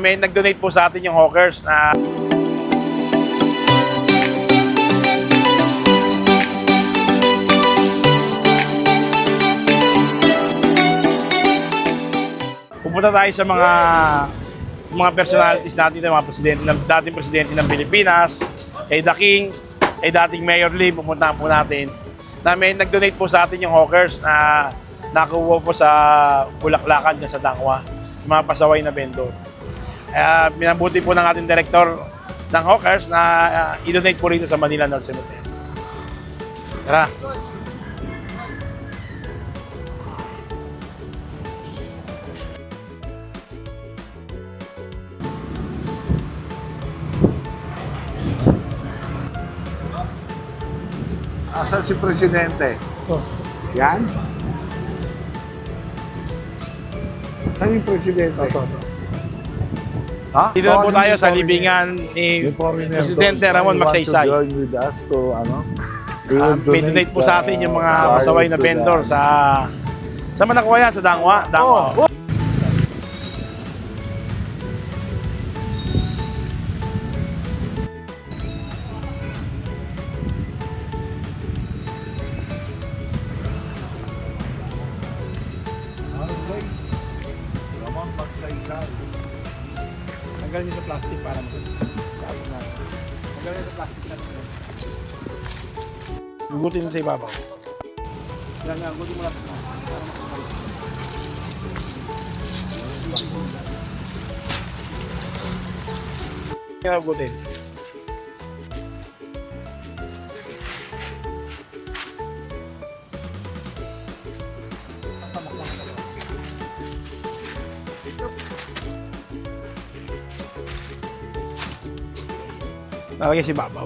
May nag-donate po sa atin yung hawkers na pupunta tayo sa mga mga personalities natin, mga presidente ng dating presidente ng Pilipinas, kay The King, kay dating Mayor Lim, pupuntahan po natin. Na may nag-donate po sa atin yung hawkers na nakuha po sa Bulaklakan sa Dangwa, yung mga pasaway na vendor. Kaya minabuti po ng ating director ng hawkers na uh, i-donate po rito sa Manila North Cemetery. Tara. Asan si Presidente? Yan? Saan yung Presidente? Ha? Dito na po tayo sa libingan ni Presidente Ramon want to Magsaysay. join with us to, ano? Will may donate po sa atin yung mga pasaway na vendor sa sa Manakuha yan, sa Dangwa. Dangwa. Tanggalin niyo sa plastic para mo. Tanggalin sa plastic na Gugutin mo sa ibabaw. Yan nga, gugutin mo lang. Yan, gugutin. Lalagay si babaw.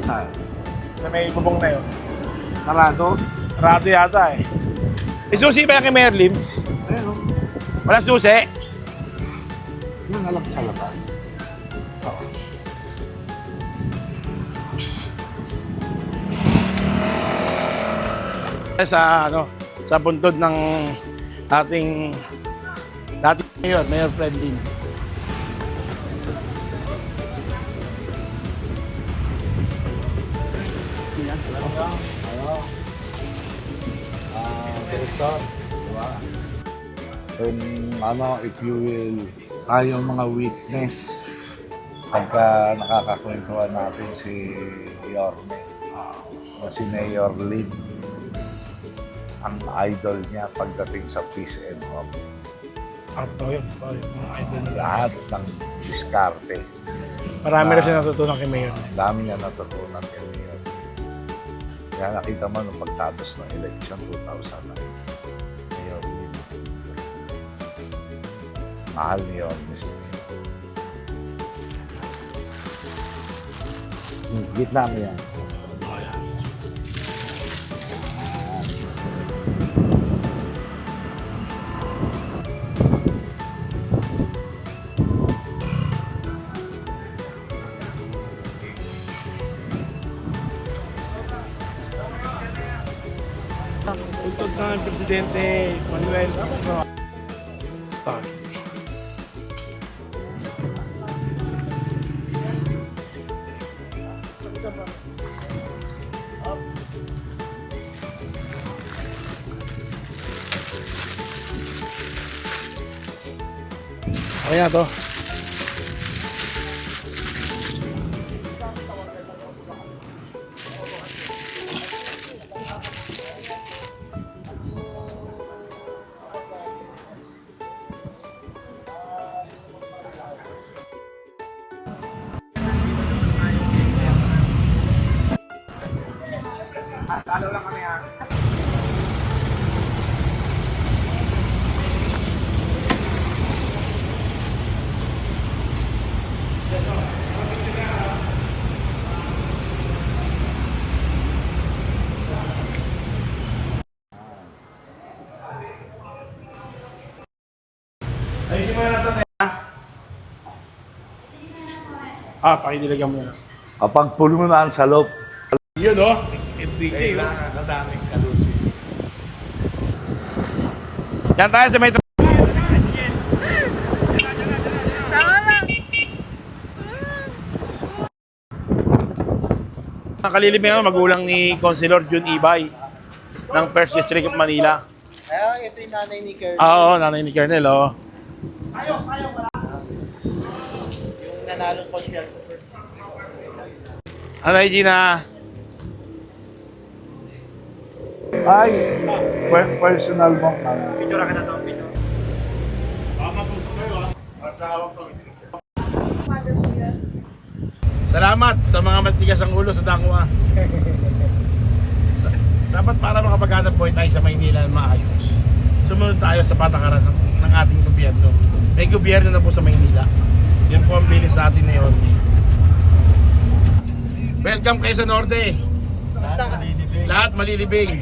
Saan? Na may bubong na yun. Sarado? Rado yata eh. Eh, susi ba yan kay Mayor Lim? Ayun. Walang susi. Yung alam sa labas. Oo. Sa ano sa buntod ng ating dating mayor, Mayor Friendly. Ah, Director. Kung ano, if you will, tayo mga witness pagka nakakakwentuhan natin si Yorme o si Mayor Lin ang idol niya pagdating sa peace and hope. Ang to yun, to yun, mga idol nila. Lahat ng diskarte. Marami na siya natutunan kay Mayor. Ang dami niya natutunan kay Mayor. Kaya nakita mo nung pagtapos ng election 2009, Mayor Lin. Mahal ni Yorme siya. Gitna mo yan. Buntod ng Presidente Manuel. No. Ito. Kaya to. Ayusin mo na natin. Ha? Ah, pakidiligan mo na. Kapag pulmonan sa loob, Yun oh. Hindi kailangan kadaming kalusin. Yan tayo sa may. Ang kalilibing ano, magulang ni Consilor Jun Ibay ng First District of Manila. Kaya ito yung nanay ni Kurt. Ah, Oo, nanay ni Colonel, oh. Yung nanalong konsyal sa first district. Anay Gina. Ay, per- personal mong ano. Salamat sa mga matigas ang ulo sa dangwa. Sa- Dapat para makapaghanap buhay tayo sa Maynila na maayos. Sumunod tayo sa patakaran ng, ng ating gobyerno. May gobyerno na po sa Maynila. Yan po ang bilis sa atin na yun. Welcome kayo sa Norte. Lahat malilibing.